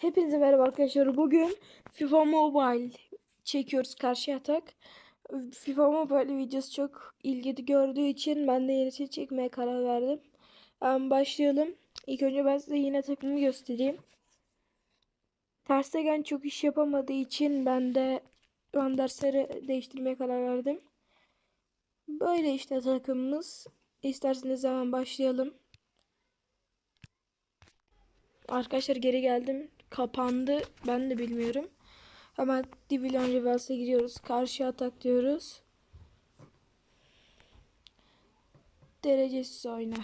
Hepinize merhaba arkadaşlar. Bugün FIFA Mobile çekiyoruz karşı atak. FIFA Mobile videosu çok ilgi gördüğü için ben de yenisini çekmeye karar verdim. Hemen başlayalım. İlk önce ben size yine takımı göstereyim. Terstegen çok iş yapamadığı için ben de Van der Sar'ı değiştirmeye karar verdim. Böyle işte takımımız. İsterseniz hemen başlayalım. Arkadaşlar geri geldim. Kapandı. Ben de bilmiyorum. Hemen Division Rivals'a giriyoruz. Karşı atak diyoruz. Derecesiz oyna.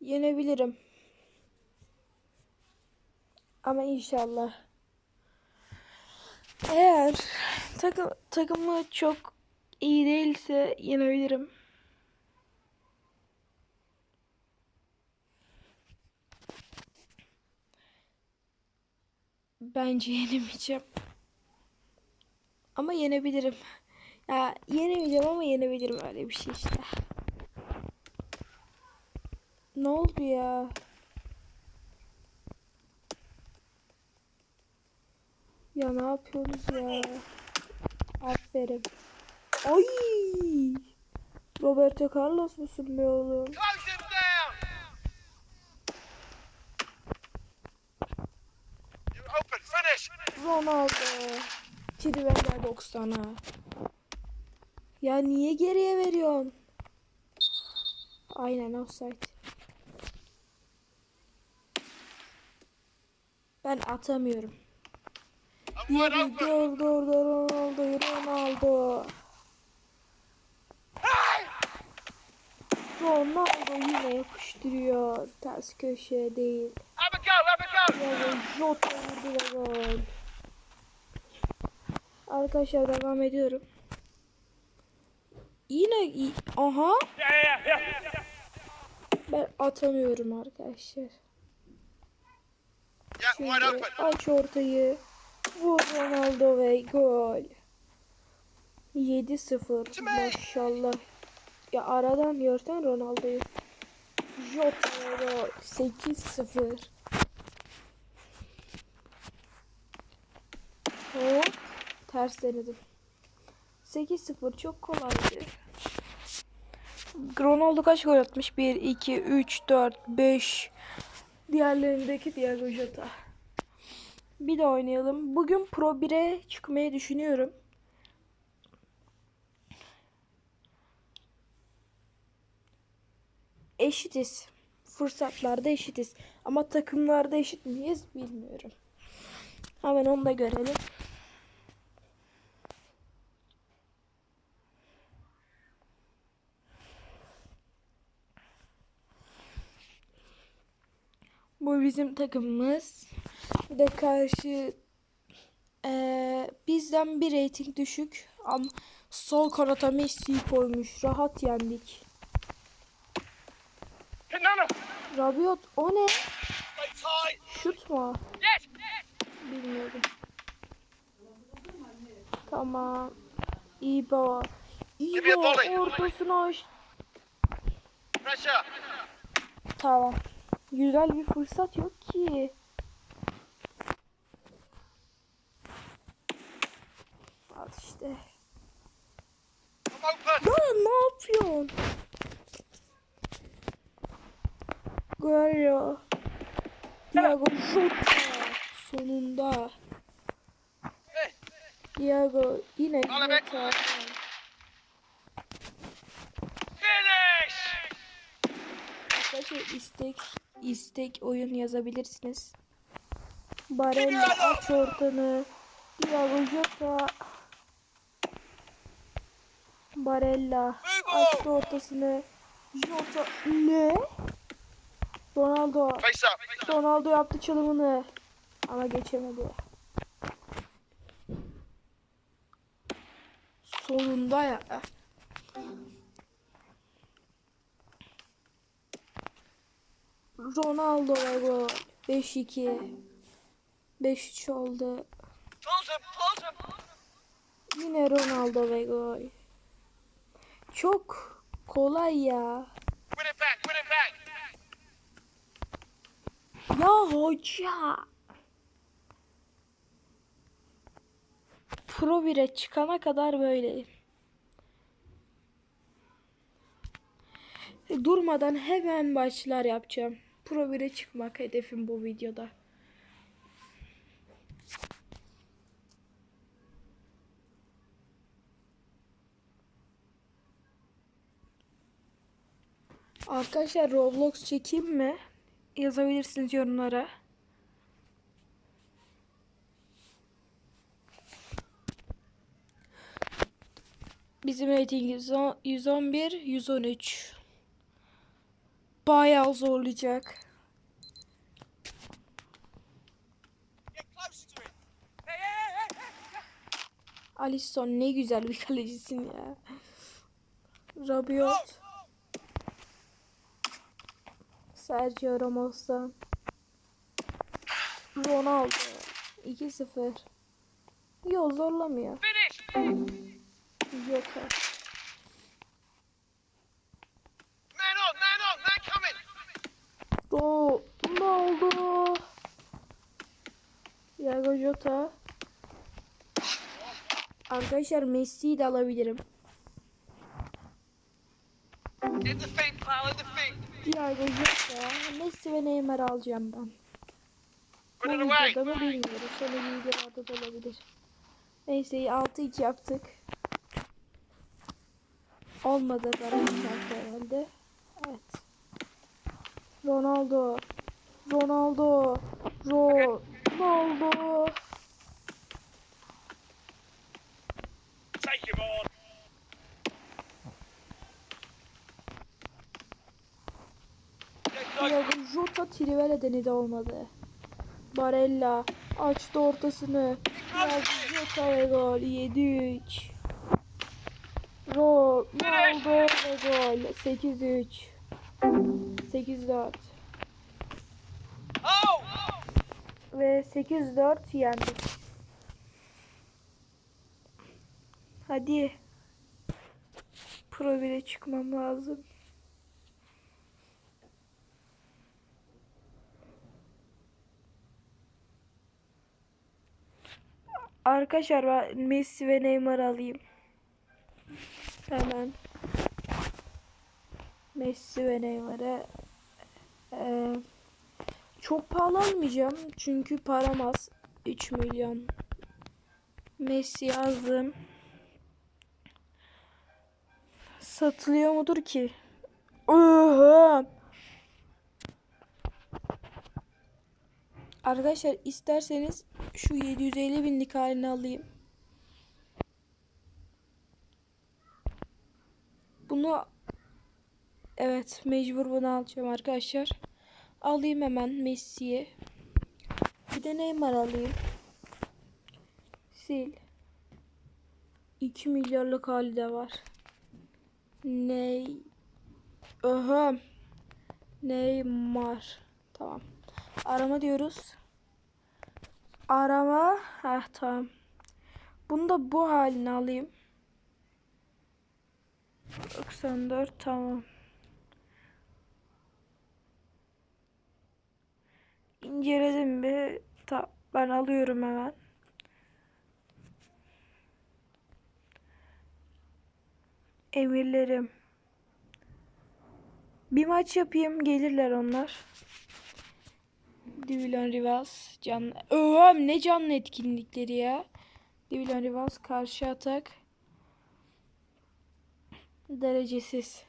Yenebilirim. Ama inşallah. Eğer takım takımı çok iyi değilse yenebilirim. Bence yenemeyeceğim. Ama yenebilirim. Ya yenemeyeceğim ama yenebilirim öyle bir şey işte. Ne oldu ya? Ya ne yapıyoruz ya? Aferin. Ay! Roberto Carlos musun be oğlum? Ronaldo. Trivela 90'a. Ya niye geriye veriyorsun? Aynen offside. Ben atamıyorum. I'm wide Diğeri open! dur dur dur Ronaldo Ronaldo. Ronaldo yine yapıştırıyor. Ters köşeye değil. Jota vurdu ve gol. Arkadaşlar devam ediyorum. Yine aha ben atamıyorum arkadaşlar. Şimdi aç ortayı. Vur Ronaldo ve gol. 7-0 maşallah. Ya aradan görsen Ronaldo'yu. Jota ve gol. 8-0. Hop. Ters denedim. 8-0 çok kolaydı. Ronaldo kaç gol atmış? 1, 2, 3, 4, 5. Diğerlerindeki Diego Jota. Bir de oynayalım. Bugün Pro 1'e çıkmayı düşünüyorum. Eşitiz. Fırsatlarda eşitiz. Ama takımlarda eşit miyiz bilmiyorum. Hemen onu da görelim. Bu bizim takımımız. De karşı eee, bizden bir rating düşük ama sol kanata Messi'yi koymuş. Rahat yendik. Rabiot o ne? Şut mu? Bilmiyorum. Tamam. İbo. İbo volley. ortasını aç. Tamam. Güzel bir fırsat yok ki. İşte. Lan ne yapıyorsun? Guerrero. Diego Jota. Sonunda. Diego yine. Finish! Arkadaşlar istek istek oyun yazabilirsiniz. Barella aç ortanı. Diego Jota. Barella açtı ortasını. Jota ne? Ronaldo. Ronaldo yaptı çalımını. Ama geçemedi. Sonunda ya. Ronaldo ve gol. 5-2. 5-3 oldu. Yine Ronaldo ve gol. Çok kolay ya. Ya hoca. Pro 1'e çıkana kadar böyle. Durmadan hemen başlar yapacağım. Pro 1'e çıkmak hedefim bu videoda. Arkadaşlar Roblox çekeyim mi? Yazabilirsiniz yorumlara. Bizim rating 110 111, 113. Bayağı zorlayacak. Alisson ne güzel bir kalecisin ya. Rabiot. Sergio Ramos'tan. Ronaldo. 2-0. Yo zorlamıyor. Yok. Man coming. Ro Ronaldo. Thiago Jota. Arkadaşlar Messi'yi de alabilirim. Thiago Jota, Messi ve Neymar alacağım ben. Bu videoda mı bilmiyorum. Sonraki videolarda da olabilir. Neyse 6-2 yaptık. Olmadı yaptı herhalde. Evet. Ronaldo. Ronaldo. Ronaldo. Take him on. Get close. Thiago Jota Trivela denedi olmadı. Barella açtı ortasını. Jota ve gol 7-3. Ronaldo ve gol 8-3. 8-4. Oh! Ve 8-4 yendik. Hadi. Pro 1'e çıkmam lazım. Arkadaşlar ben Messi ve Neymar alayım. Hemen. Messi ve Neymar'ı eee çok pahalı almayacağım çünkü param az. 3 milyon. Messi yazdım. Satılıyor mudur ki? Oha! Arkadaşlar isterseniz şu 750 binlik halini alayım. Bunu evet mecbur bunu alacağım arkadaşlar. Alayım hemen Messi'yi. Bir de Neymar alayım. Sil. 2 milyarlık hali de var. Ney? Aha. Neymar. Tamam. Arama diyoruz. Arama. Heh tamam. Bunu da bu halini alayım. 94 tamam. İnceledim bir. Ta, ben alıyorum hemen. Emirlerim. Bir maç yapayım gelirler onlar. Divilon Rivas canlı. Öğüm ne canlı etkinlikleri ya. Divilon Rivas karşı atak. Derecesiz.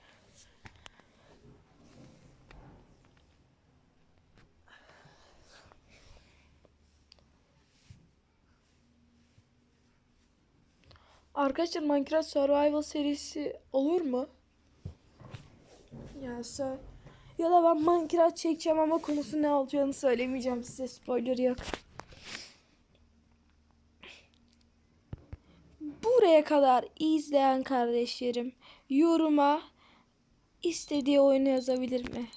Arkadaşlar Minecraft Survival serisi olur mu? Ya sö- ya da ben Minecraft çekeceğim ama konusu ne olacağını söylemeyeceğim size spoiler yok. Buraya kadar izleyen kardeşlerim yoruma istediği oyunu yazabilir mi?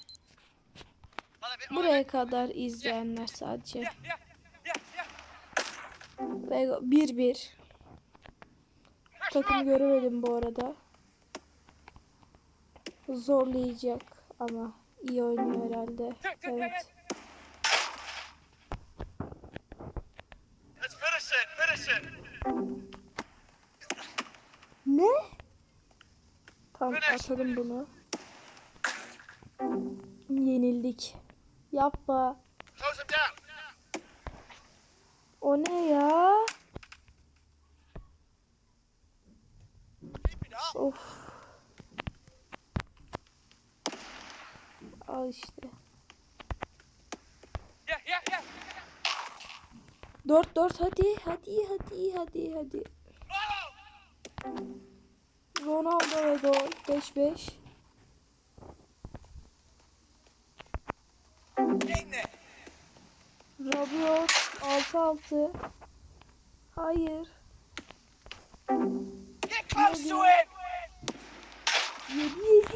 Buraya kadar izleyenler sadece. Ve 1-1. takımı göremedim bu arada. Zorlayacak ama iyi oynuyor herhalde. Evet. Let's finish it. Finish it. Ne? Tamam atalım bunu. Yenildik. Yapma. Close him down. 4 4 hadi hadi hadi hadi hadi. Ronaldo ve gol 5 5. Get in there. Rabiot 6 6. Hayır. İt. 7 7.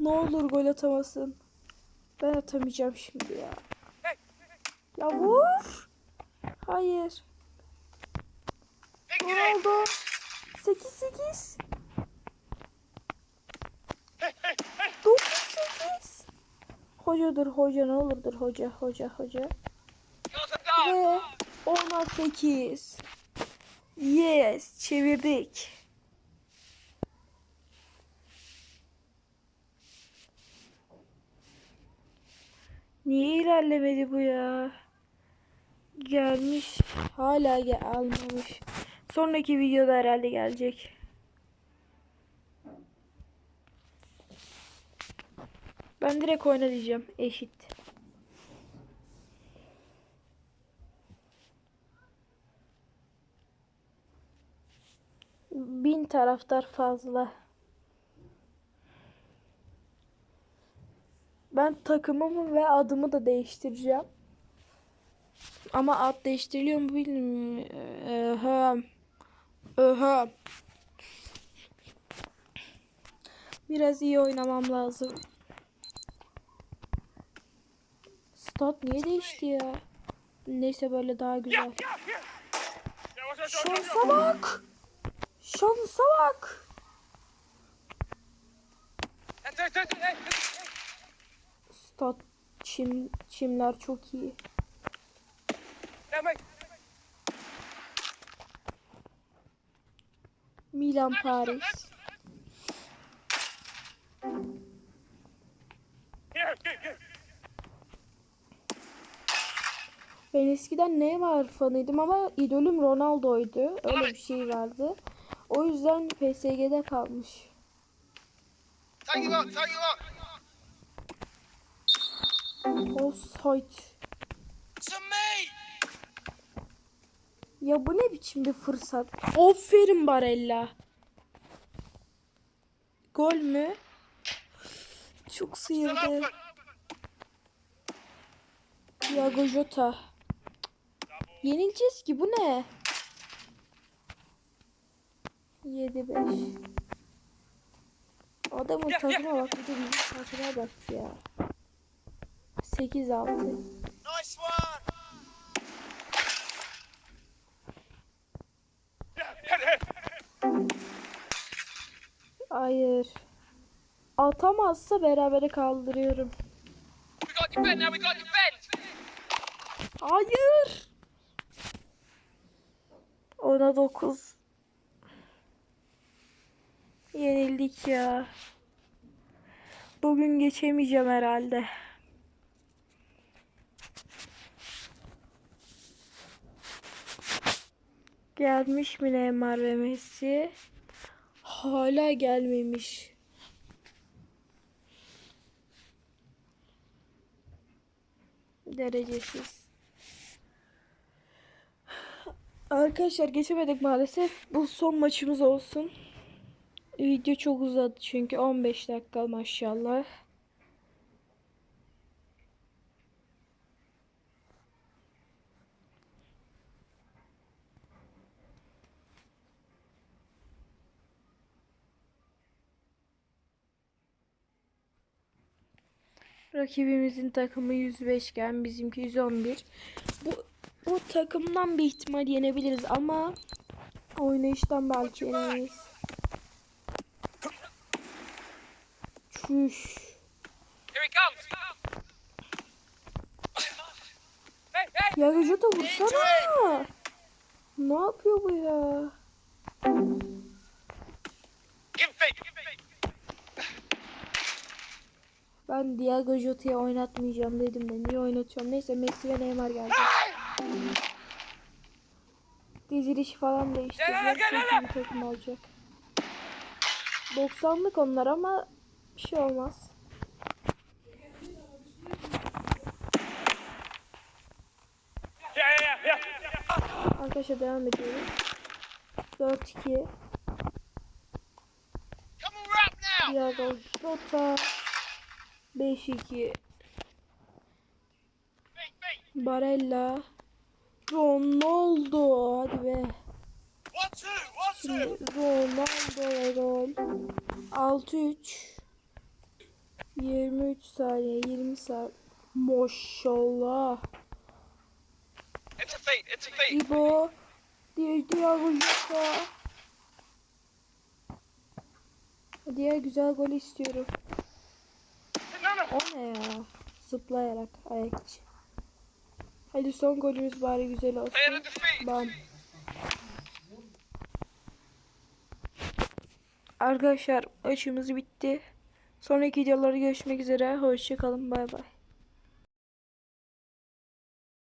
Ne olur gol atamasın. Ben atamayacağım şimdi ya. Ya vur. Hayır. in. Ronaldo 8 8. Hey, hey, hey. 9 8. Hocadır hoca ne olurdur hoca hoca hoca. Ve 10'a 8. Yes çevirdik. Niye ilerlemedi bu ya? Gelmiş. Hala gel almamış. Sonraki videoda herhalde gelecek. Ben direkt oyna diyeceğim. Eşit. Bin taraftar fazla. Ben takımımı ve adımı da değiştireceğim. Ama ad değiştiriliyor mu bilmiyorum. Öhö. Öhö. Biraz iyi oynamam lazım. Stat niye değişti ya? Neyse böyle daha güzel. Şansa bak. Şansa bak. Stat çim çimler çok iyi. Milan Paris. Ben eskiden Neymar fanıydım ama idolüm Ronaldo'ydu. Öyle bir şey vardı. O yüzden PSG'de kalmış. Offside. Ya bu ne biçim bir fırsat? Aferin Barella. Gol mü? Çok sıyırdı. Thiago Jota. Yenileceğiz ki bu ne? 7-5. Adamın takıma bak bir de bizim takıma bak ya. 8-6. Atamazsa berabere kaldırıyorum. Hayır. Ona 9. Yenildik ya. Bugün geçemeyeceğim herhalde. Gelmiş mi Neymar ve Messi? Hala gelmemiş. Derecesiz. Arkadaşlar geçemedik maalesef. Bu son maçımız olsun. Video çok uzadı çünkü 15 dakika maşallah. Rakibimizin takımı 105 iken bizimki 111. Bu bu takımdan bir ihtimal yenebiliriz ama Oynayıştan belki yeniyiz. Çüş. Ya vücuda vursana. Ne yapıyor bu ya? Ben Diego Jota'yı oynatmayacağım dedim de niye oynatıyorum? Neyse Messi ve Neymar gelecek. Dizilişi falan değiştireceğim. Çünkü bir takım olacak. 90'lık onlar ama bir şey olmaz. Arkadaşlar devam ediyoruz. 4-2. Come on, rap now. Diego Jota. 5-2. Feet, feet. Barella. Ronaldo. Hadi be. Şimdi. Ronaldo gol. 6-3. 23 saniye. 20 saniye. Maşallah. İbo. Di Diego Jota. Hadi ya güzel gol istiyorum. O ne ya? Zıplayarak ayak içi. Hadi son golümüz bari güzel olsun. Bam. Arkadaşlar maçımız bitti. Sonraki videolarda görüşmek üzere. Hoşçakalın. Bay bay.